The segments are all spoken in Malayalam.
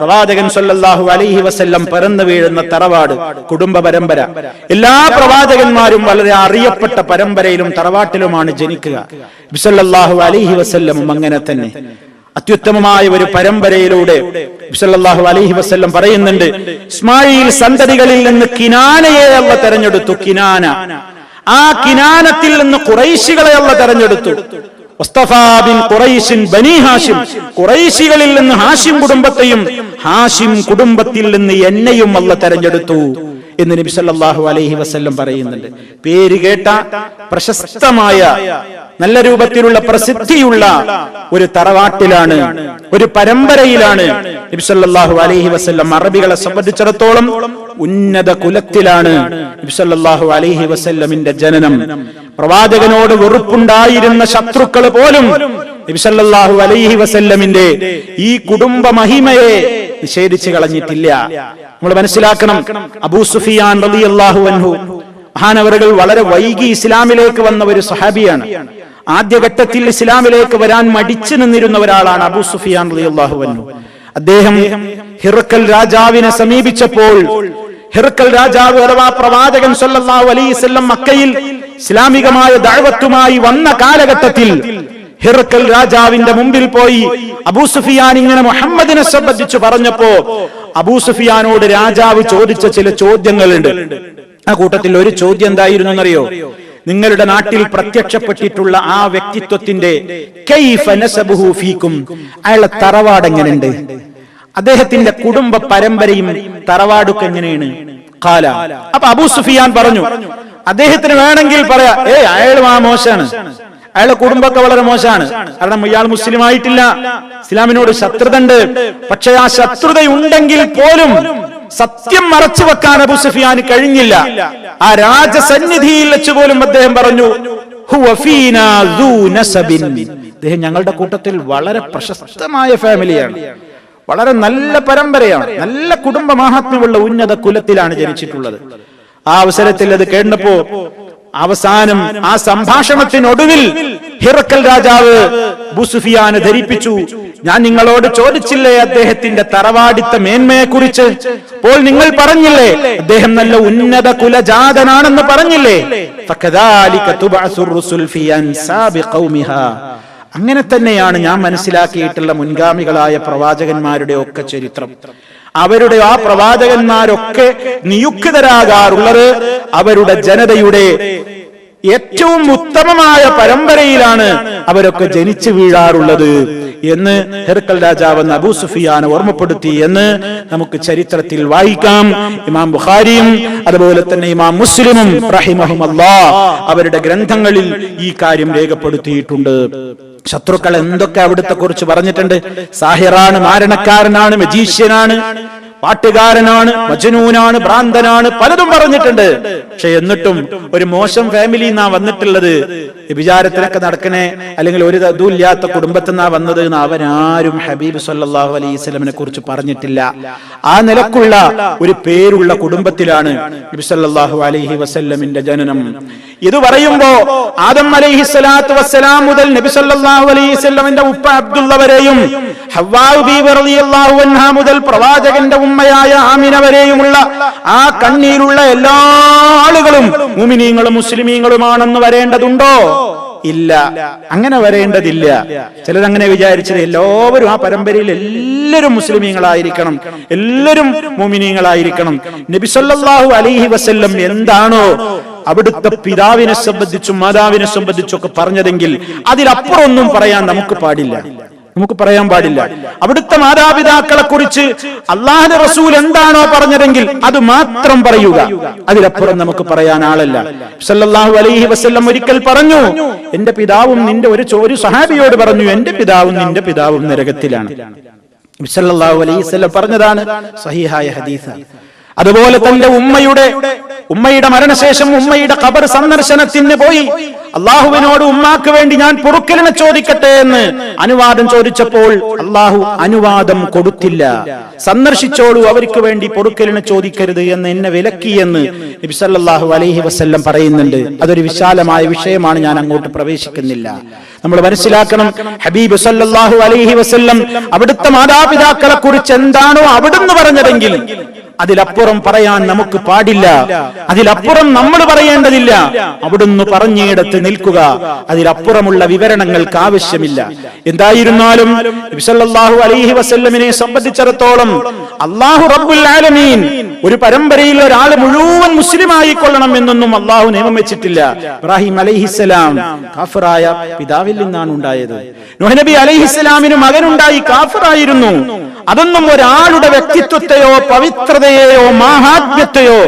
പ്രവാചകൻ സല്ലല്ലാഹു അലൈഹി വസല്ലം പരന്നു വീഴുന്ന തറവാട് കുടുംബ പരമ്പര. എല്ലാ പ്രവാചകന്മാരും വളരെ അറിയപ്പെട്ട പരമ്പരയിലും തറവാട്ടിലുമാണ് ജനിക്കുക. ബിസല്ലാഹു അലൈഹി വസല്ലമും അങ്ങനെ തന്നെ. അത്യുത്തമമായ ഒരു പരമ്പരയിലൂടെ ബിസല്ലാഹു അലൈഹി വസല്ലം പറയുന്നുണ്ട് ഇസ്മായിൽ സന്തതികളിൽ നിന്ന് കിനാനയെ അല്ല തെരഞ്ഞെടുത്തു കിനാന. ആ കിനാനത്തിൽ നിന്ന് കുറൈശികളെ അല്ല തെരഞ്ഞെടുത്തു. ബനി ഹാഷിം ഖുറൈശികളിൽ നിന്ന് ഹാഷിം കുടുംബത്തെയും ഹാഷിം കുടുംബത്തിൽ നിന്ന് എന്നെയും അല്ല തെരഞ്ഞെടുത്തു എന്ന് നബി സല്ലല്ലാഹു അലൈഹി വസല്ലം പറയുന്നുണ്ട്. പേര് കേട്ട പ്രശസ്തമായ നല്ല രൂപത്തിലുള്ള പ്രസിദ്ധിയുള്ള ഒരു തറവാട്ടിലാണ് ഒരു പരമ്പരയിലാണ് നബി സല്ലല്ലാഹു അലൈഹി വസല്ലം. അറബികളെ സംബന്ധിച്ചിടത്തോളം ഉന്നത കുലത്തിലാണ് നബി സല്ലല്ലാഹു അലൈഹി വസല്ലമിന്റെ ജനനം. പ്രവാചകനോട് വെറുപ്പുണ്ടായിരുന്ന ശത്രുക്കൾ പോലും നബി സല്ലല്ലാഹു അലൈഹി വസല്ലമിന്റെ ഈ കുടുംബ മഹിമയെ നിഷേധിച്ചു കളഞ്ഞിട്ടില്ല. നമ്മൾ മനസ്സിലാക്കണം അബൂ സുഫിയാൻ റളിയല്ലാഹു അൻഹു മഹാനവറുകൾ വളരെ വൈകി ഇസ്ലാമിലേക്ക് വന്ന ഒരു സഹാബിയാണ് ആദ്യഘട്ടത്തിൽ ഇസ്ലാമിലേക്ക് വരാൻ മടിച്ചു നിന്നിരുന്ന ഒരാളാണ് അബൂ സുഫിയാൻ റളിയല്ലാഹു അൻഹു. അദ്ദേഹം ഹിറക്കൽ രാജാവിനെ സമീപിച്ചപ്പോൾ ഹിറക്കൽ രാജാവ് അഥവാ പ്രവാചകൻ സല്ലല്ലാഹു അലൈഹി വസല്ലം മക്കയിൽ ഇസ്ലാമികമായ ദഅവത്തുമായി വന്ന കാലഘട്ടത്തിൽ ഹിറക്കൽ രാജാവിന്റെ മുമ്പിൽ പോയി. അബൂ സുഫിയാൻ ഇങ്ങനെ മുഹമ്മദിനെ സംബന്ധിച്ച് പറഞ്ഞപ്പോ അബൂ സുഫിയാനോട് രാജാവ് ചോദിച്ച ചില ചോദ്യങ്ങളുണ്ട്. ആ കൂട്ടത്തിൽ ഒരു ചോദ്യം എന്തായിരുന്നു എന്നറിയോ നിങ്ങളുടെ നാട്ടിൽ പ്രത്യക്ഷപ്പെട്ടിട്ടുള്ള ആ വ്യക്തിത്വത്തിന്റെ അയാളെ തറവാട് എങ്ങനെയുണ്ട് അദ്ദേഹത്തിന്റെ കുടുംബ പരമ്പരയും തറവാടൊക്കെ എങ്ങനെയാണ്? കാല അപ്പൊ അബൂ സുഫിയാൻ പറഞ്ഞു അദ്ദേഹത്തിന് വേണമെങ്കിൽ പറയാ ഏ അയാൾ ആ മോശമാണ്. അയാളെ കുടുംബമൊക്കെ വളരെ മോശമാണ്. കാരണം ഇയാൾ മുസ്ലിം ആയിട്ടില്ല ഇസ്ലാമിനോട് ശത്രുത ഉണ്ട് പക്ഷെ ആ ശത്രുത ഉണ്ടെങ്കിൽ പോലും സത്യം മറച്ചു വെക്കാൻ അബു സുഫിയാന് കഴിഞ്ഞില്ല. ആ രാജസന്നിധിയിൽ വെച്ച് പോലും അദ്ദേഹം പറഞ്ഞു. അദ്ദേഹം ഞങ്ങളുടെ കൂട്ടത്തിൽ വളരെ പ്രശസ്തമായ ഫാമിലിയാണ്. വളരെ നല്ല പരമ്പരയാണ്. നല്ല കുടുംബ മഹാത്മ്യമുള്ള ഉന്നത കുലത്തിലാണ് ജനിച്ചിട്ടുള്ളത്. ആ അവസരത്തിൽ അത് കേട്ടപ്പോ അവസാനം ആ സംഭാഷണത്തിനൊടുവിൽ ഹിറക്കൽ രാജാവ് ബുസുഫിയാന് ധരിപ്പിച്ചു. ഞാൻ നിങ്ങളോട് ചോദിച്ചില്ലേ അദ്ദേഹത്തിന്റെ തറവാടിത്ത മേന്മയെ കുറിച്ച് അപ്പോൾ നിങ്ങൾ പറഞ്ഞില്ലേ അദ്ദേഹം നല്ല ഉന്നത കുലജാതനാണെന്ന് പറഞ്ഞില്ലേ? അങ്ങനെ തന്നെയാണ് ഞാൻ മനസ്സിലാക്കിയിട്ടുള്ള മുൻഗാമികളായ പ്രവാചകന്മാരുടെ ഒക്കെ ചരിത്രം. അവരുടെ ആ പ്രവാചകന്മാരൊക്കെ നിയുക്തരാകാറുള്ളത് അവരുടെ ജനതയുടെ ഏറ്റവും ഉത്തമമായ പരമ്പരയിലാണ് അവരൊക്കെ ജനിച്ചു വീഴാറുള്ളത്. എന്ന് ഹെർക്കൽ രാജാവ് എന്ന അബൂ സുഫിയാൻ ഓർമ്മപ്പെടുത്തി എന്ന് നമുക്ക് ചരിത്രത്തിൽ വായിക്കാം. ഇമാം ബുഖാരിയും അതുപോലെ തന്നെ ഇമാം മുസ്ലിമും റഹിമഹുമല്ലാ അവരുടെ ഗ്രന്ഥങ്ങളിൽ ഈ കാര്യം രേഖപ്പെടുത്തിയിട്ടുണ്ട്. ശത്രുക്കൾ എന്തൊക്കെ അവിടുത്തെ കുറിച്ച് പറഞ്ഞിട്ടുണ്ട്? സാഹിറാണ് മാരണക്കാരനാണ് മജീഷ്യനാണ് പാട്ടുകാരനാണ് മജനൂനാണ് ഭ്രാന്തനാണ് പലതും പറഞ്ഞിട്ടുണ്ട്. പക്ഷെ എന്നിട്ടും ഒരു മോശം ഫാമിലി എന്നാ വന്നിട്ടുള്ളത്. വിചാരത്തിലൊക്കെ നടക്കണേ അല്ലെങ്കിൽ ഒരു ഇതുമില്ലാത്ത കുടുംബത്തിൽ നിന്നാ വന്നത് എന്ന് അവരാരും ഹബീബ് സല്ലാഹു അലൈഹി സ്വലമിനെ കുറിച്ച് പറഞ്ഞിട്ടില്ല. ആ നിലക്കുള്ള ഒരു പേരുള്ള കുടുംബത്തിലാണ് നബി സല്ലല്ലാഹു അലൈഹി വസല്ലമിന്റെ ജനനം. ഇത് പറയുമ്പോ ആദം അലൈഹി സ്വലാത്തു വസ്സലാം മുതൽ നബി സല്ലല്ലാഹു അലൈഹി വസല്ലമയുടെ ഉപ്പ അബ്ദുള്ള വരെയും റളിയല്ലാഹു മുതൽ പ്രവാചകന്റെ ഉമ്മയായ ആമിന വരെയുമുള്ള ആ കണ്ണീരുള്ള എല്ലാ ആളുകളും മുമിനീങ്ങളും മുസ്ലിമീങ്ങളുമാണെന്ന് വരേണ്ടതുണ്ടോ? ഇല്ല. അങ്ങനെ വരേണ്ടതില്ല. ചിലരങ്ങനെ വിചാരിച്ചത് എല്ലാവരും ആ പരമ്പരയിൽ എല്ലാവരും മുസ്ലിമീങ്ങളായിരിക്കണം. എല്ലാവരും മുമിനീങ്ങളായിരിക്കണം. നബി സല്ലല്ലാഹു അലൈഹി വസല്ലം എന്താണോ അവിടുത്തെ പിതാവിനെ സംബന്ധിച്ചും മാതാവിനെ സംബന്ധിച്ചും ഒക്കെ പറഞ്ഞതെങ്കിൽ അതിലപ്പുറൊന്നും പറയാൻ നമുക്ക് പാടില്ല. നമുക്ക് പറയാൻ പാടില്ല. അവിടുത്തെ മാതാപിതാക്കളെ കുറിച്ച് അള്ളാഹുന്റെ റസൂൽ എന്താണോ പറഞ്ഞതെങ്കിൽ അത് മാത്രം പറയുക. അതിലപ്പുറം നമുക്ക് പറയാൻ ആളല്ല. സല്ലാഹു അലൈഹി വസ്ല്ലം ഒരിക്കൽ പറഞ്ഞു എന്റെ പിതാവും നിന്റെ ഒരു ചോര സഹാബിയോട് പറഞ്ഞു എന്റെ പിതാവും നിന്റെ പിതാവും നരകത്തിലാണ്. സല്ലല്ലാഹു അലൈഹി വസല്ലം പറഞ്ഞതാണ് സഹിഹായ ഹദീസ്. അതുപോലെ തന്റെ ഉമ്മയുടെ ഉമ്മയുടെ മരണശേഷം ഉമ്മയുടെ ഖബർ സന്ദർശനത്തിന് പോയി. അള്ളാഹുവിനോട് ഉമ്മാക്ക് വേണ്ടി ഞാൻ പൊറുക്കലിനെ ചോദിക്കട്ടെ എന്ന് അനുവാദം ചോദിച്ചപ്പോൾ അള്ളാഹു അനുവാദം കൊടുത്തില്ല. സന്ദർശിച്ചോളൂ അവർക്ക് വേണ്ടി പൊറുക്കലിനെ ചോദിക്കരുത് എന്ന് എന്നെ വിലക്കിയെന്ന് നബി സല്ലല്ലാഹു അലൈഹി വസ്ല്ലം പറയുന്നുണ്ട്. അതൊരു വിശാലമായ വിഷയമാണ് ഞാൻ അങ്ങോട്ട് പ്രവേശിക്കുന്നില്ല. നമ്മൾ മനസ്സിലാക്കണം ഹബീബ് സല്ലല്ലാഹു അലൈഹി വസ്ല്ലം അവിടുത്തെ മാതാപിതാക്കളെ കുറിച്ച് എന്താണോ അവിടുന്ന് പറഞ്ഞതെങ്കിൽ അതിലപ്പുറം പറയാൻ നമുക്ക് പാടില്ല. അതിലപ്പുറം നമ്മൾ പറയേണ്ടതില്ല. അവിടുന്ന് പറഞ്ഞിടത്ത് നിൽക്കുക. അതിലപ്പുറമുള്ള വിവരണങ്ങൾക്ക് ആവശ്യമില്ല. എന്തായിരുന്നാലും അലൈഹി വസല്ലമിനെ സംബന്ധിച്ചിടത്തോളം അള്ളാഹു റബ്ബുൽ ആലമീൻ ഒരു പരമ്പരയിൽ ഒരാൾ മുഴുവൻ മുസ്ലിം ആയിക്കൊള്ളണം എന്നൊന്നും അള്ളാഹു നിയമം വെച്ചിട്ടില്ല. ഇബ്രാഹിം അലൈഹിസ്സലാം കാഫറായ പിതാവിൽ നിന്നാണ് ഉണ്ടായത്. നബി അലൈഹിസ്സലാമിന് മകനുണ്ടായി കാഫറായിരുന്നു. അതൊന്നും ഒരാളുടെ വ്യക്തിത്വത്തെയോ പവിത്രതയെയോ മാഹാത്മ്യത്തെയോ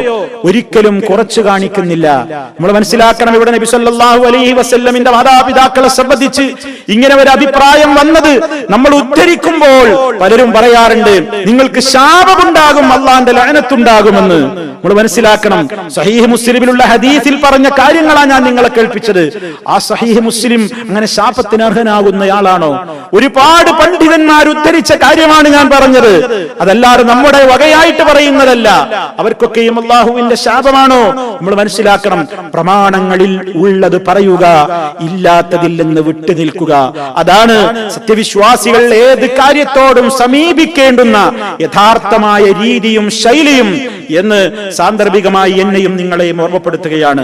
ഒരിക്കലും കുറച്ചു കാണിക്കുന്നില്ല. നമ്മൾ മനസ്സിലാക്കണം ഇവിടെ നബി സല്ലല്ലാഹു അലൈഹി വസല്ലമിന്റെ മാതാപിതാക്കളെ സംബന്ധിച്ച് ഇങ്ങനെ ഒരു അഭിപ്രായം വന്നത് നമ്മൾ ഉദ്ധരിക്കുമ്പോൾ പലരും പറയാറുണ്ട് നിങ്ങൾക്ക് ശാപമുണ്ടാകും അള്ളാന്റെ ലയനത്തുണ്ടാകുമെന്ന് നമ്മൾ മനസ്സിലാക്കണം. സഹീഹ് മുസ്ലിമിലുള്ള ഹദീസിൽ പറഞ്ഞ കാര്യങ്ങളാണ് ഞാൻ നിങ്ങളെ കേൾപ്പിച്ചത്. ആ സഹീഹ് മുസ്ലിം അങ്ങനെ ശാപത്തിന് അർഹനാകുന്നയാളാണോ? ഒരുപാട് പണ്ഡിതന്മാർ ഉദ്ധരിച്ച കാര്യമാണ് ഞാൻ പറഞ്ഞത്. അതല്ലാതെ നമ്മുടെ വകയായിട്ട് പറയുന്നതല്ല. അവർക്കൊക്കെയും അള്ളാഹുവിന്റെ ശാപമാണോ? നമ്മൾ മനസ്സിലാക്കണം. പ്രമാണങ്ങളിൽ ഉള്ളത് പറയുക ഇല്ലാത്തതിൽ നിന്ന് വിട്ടു നിൽക്കുക. അതാണ് സത്യവിശ്വാസികൾ ഏത് കാര്യത്തോടും സമീപിക്കേണ്ടുന്ന യഥാർത്ഥമായ രീതിയും ശൈലിയും എന്ന് സാന്ദർഭികമായി എന്നെയും നിങ്ങളെയും ഓർമ്മപ്പെടുത്തുകയാണ്.